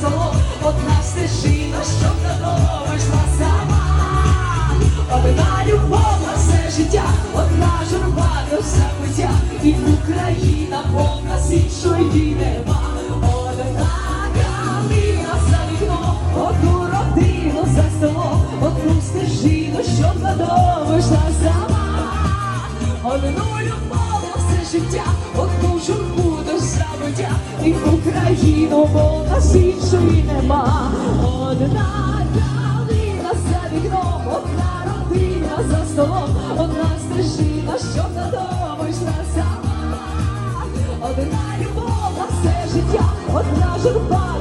село, одна стежина, щоб додому йшла сама. Одна любов на все життя, одна журба до забуття, і Україна повна з іншої нема. Одна калина за вікно, одну родину за село, одну стежину, щоб додому сама. Одну любов на все життя, одну журбу. Україну, бо нас іншої нема. Одна калина за вікном, одна родина за столом, одна стежина, що додому йшла сама. Одна любов на все життя, одна журба